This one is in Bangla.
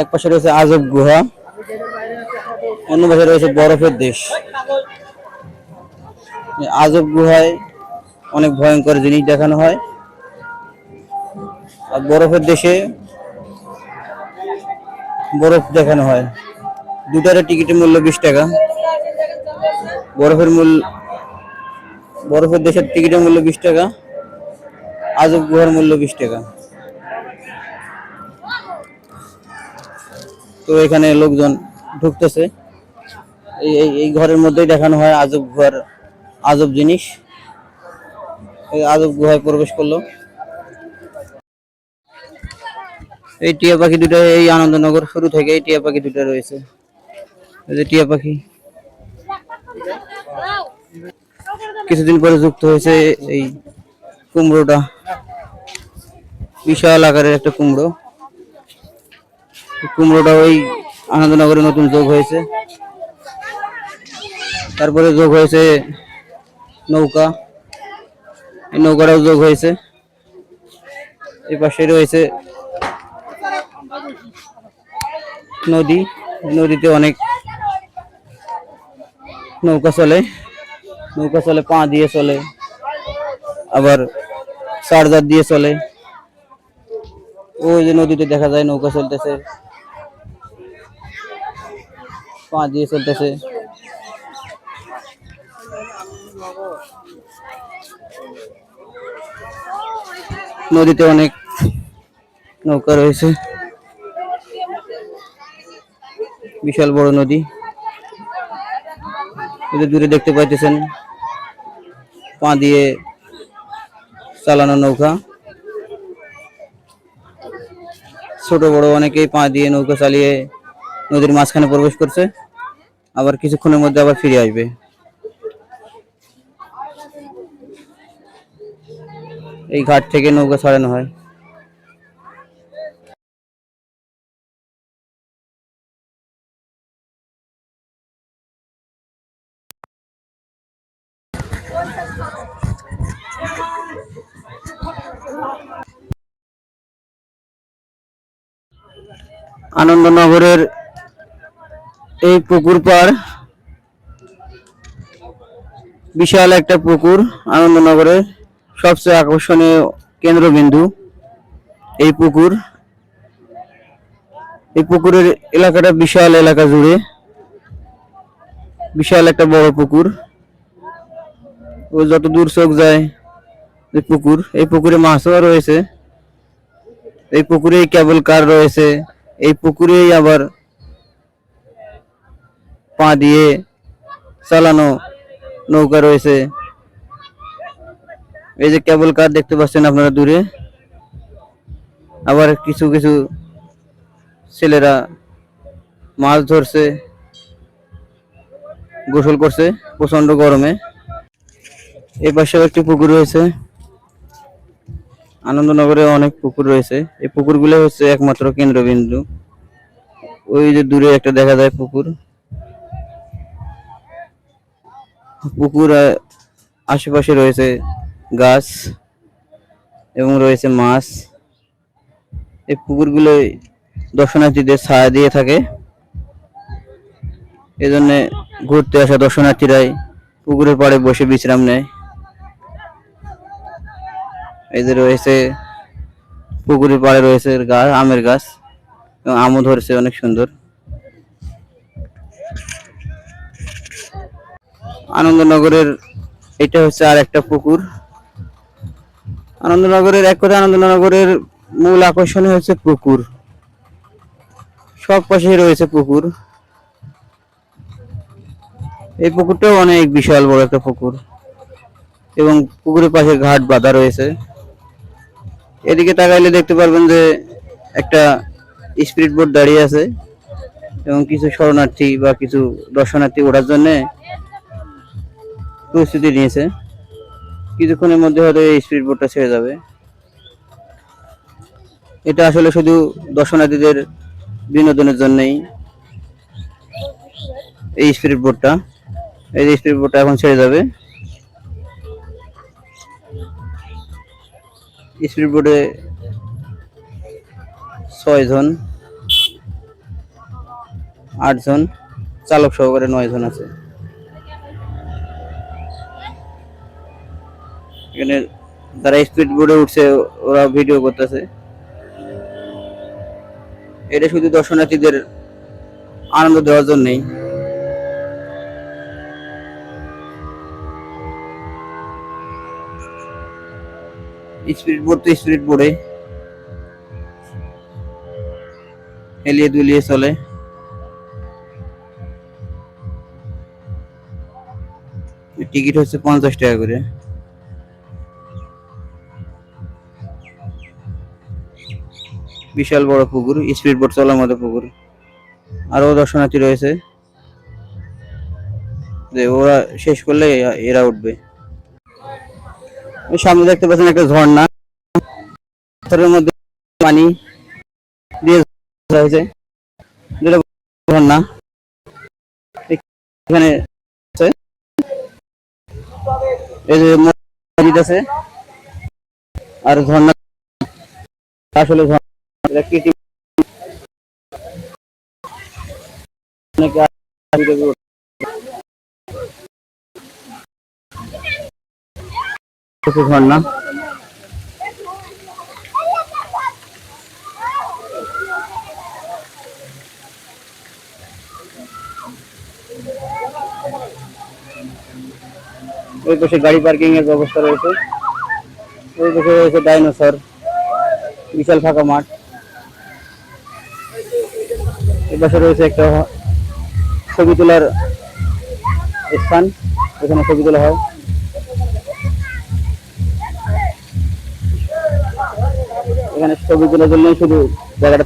এক পাশে রয়েছে আজব গুহা, অন্য পাশে রয়েছে বরফের দেশ। আজব গুহায় অনেক ভয়ঙ্কর জিনিস দেখানো হয়। আর বরফের দেশে বরফ দেখানো হয়। দুটারে টিকিটের মূল্য বিশ টাকা। বরফের মূল্য বরফের দেশের টিকিটের মূল্য বিশ টাকা। আজব গুহার মূল্য বিশ টাকা। তো এখানে লোকজন ঢুকতেছে। এই এই- ঘরের মধ্যেই দেখানো হয় আজব ঘর, আজব জিনিস। আজব গুহায় প্রবেশ করল। এই টিয়া পাখি দুটো এই আনন্দনগর শুরু থেকে এই টিয়া পাখি দুটো রয়েছে। এই যে টিয়া পাখি। কিছুদিন পরে যুক্ত হয়েছে এই কুমড়োটা। বিশাল আকারের একটা কুমড়ো। কুমড়োটা ওই আনন্দনগরে নতুন যোগ হয়েছে। তারপরে যোগ হয়েছে নৌকা। এই নৌকাটাও যোগ হয়েছে। এই পাশে রয়েছে নদী। নদীতে অনেক নৌকা চলে। নৌকা চলে, পা দিয়ে চলে। আবার চার্জার দিয়ে চলে। ওই যে নদীতে দেখা যায় নৌকা চলতেছে। পা দিয়ে চলতেছে। নদীতে অনেক নৌকা রয়েছে। বিশাল বড় নদী। এই দূরে দেখতে পাইতেছেন পা দিয়ে চালানো নৌকা। ছোট বড় অনেকেই পা দিয়ে নৌকা চালিয়ে নদীর মাঝখানে প্রবেশ করছে। আবার কিছুক্ষণের মধ্যে আবার ফিরে আসবে। এই ঘাট থেকে নৌকা ছাড়ানো হয়। আনন্দনগরের এই পুকুর পার বিশাল একটা পুকুর আনন্দনগরের সবচেয়ে আকর্ষণীয় কেন্দ্রবিন্দু। এই পুকুর, এই পুকুরের এলাকাটা বিশাল এলাকা জুড়ে। বিশাল একটা বড় পুকুর। ও যত দূর চোখ যায়, এই পুকুর, এই পুকুরে মাছও রয়েছে। এই পুকুরেই কেবল কার রয়েছে, এই পুকুরেই আবার পা দিয়ে চালানো নৌকা রয়েছে। এই যে কেবল কার দেখতে পাচ্ছেন আপনারা দূরে। আবার কিছু কিছু ছেলেরা মাছ ধরছে, গোসল করছে প্রচণ্ড গরমে। এই পাশেও একটি পুকুর রয়েছে। আনন্দনগরে অনেক পুকুর রয়েছে। এই পুকুরগুলো হচ্ছে একমাত্র কেন্দ্রবিন্দু। ওই যে দূরে একটা দেখা যায় পুকুর। পুকুর আশেপাশে রয়েছে গাছ এবং রয়েছে মাছ। এই পুকুরগুলো দর্শনার্থীদের ছায়া দিয়ে থাকে। এজন্য ঘুরতে আসা দর্শনার্থীরাই পুকুরের পাড়ে বসে বিশ্রাম নেয়। এই যে রয়েছে, পুকুরের পাড়ে রয়েছে গাছ আমের গাছ এবং আমও ধরেছে, অনেক সুন্দর। আনন্দনগরের, এটা হচ্ছে আর একটা পুকুর। আনন্দনগরের, এক কথা আনন্দনগরের মূল আকর্ষণ হচ্ছে পুকুর। সব পাশে রয়েছে পুকুর। এই পুকুরটাও অনেক বিশাল বড় একটা পুকুর। এবং পুকুরের পাশে ঘাট বাঁধা রয়েছে। এদিকে তাকাইলে দেখতে পারবেন যে একটা স্পিড বোট দাঁড়িয়ে আছে। এবং কিছু শরণার্থী বা কিছু দর্শনার্থী ওঠার জন্য প্রস্তুতি নিয়েছে। কিছুক্ষণের মধ্যে হয়তো এই স্পিড বোটটা ছেড়ে যাবে। এটা আসলে শুধু দর্শনার্থীদের বিনোদনের জন্যই। এই স্পিড বোটটা এই স্পিড বোটটা এখন ছেড়ে যাবে। স্পিড বোটে ছয় জন আটজন চালক সহকারে নয় জন আছে। এখানে যারা স্পিড বোর্ডে উঠছে ওরা ভিডিও করতেছে। এটা শুধু দর্শনার্থীদের আনন্দ দেওয়ার জন্যই। স্পিড বোর্ড তো স্পিড বোর্ডে হেলিয়ে দুলিয়ে চলে। টিকিট হচ্ছে পঞ্চাশ টাকা করে। বিশাল বড় পুকুর, স্পিড বোট চলার মতো পুকুর। আরও দর্শনার্থী রয়েছে। যে ওরা শেষ করলে এরা উঠবে। সামনে দেখতে পাচ্ছেন একটা ঝর্ণা। পাথরের মধ্যে পানি দিয়ে হয়েছে। যেটা ঝর্ণা। এখানে আর ঝর্ণা। আসলে ঝর্ণা। এটা কৃত্রিম অনেকে আসলে কিছু ঝর্ণা ওই পাশে গাড়ি পার্কিং এর ব্যবস্থা রয়েছে ওই পাশে রয়েছে ডাইনোসর বিশাল ফাঁকা মাঠ এই পাশে রয়েছে একটা ছবি তোলার স্থান, এখানে ছবি তোলা হয়। এখানে ছবি তোলার জন্য শুধু জায়গাটা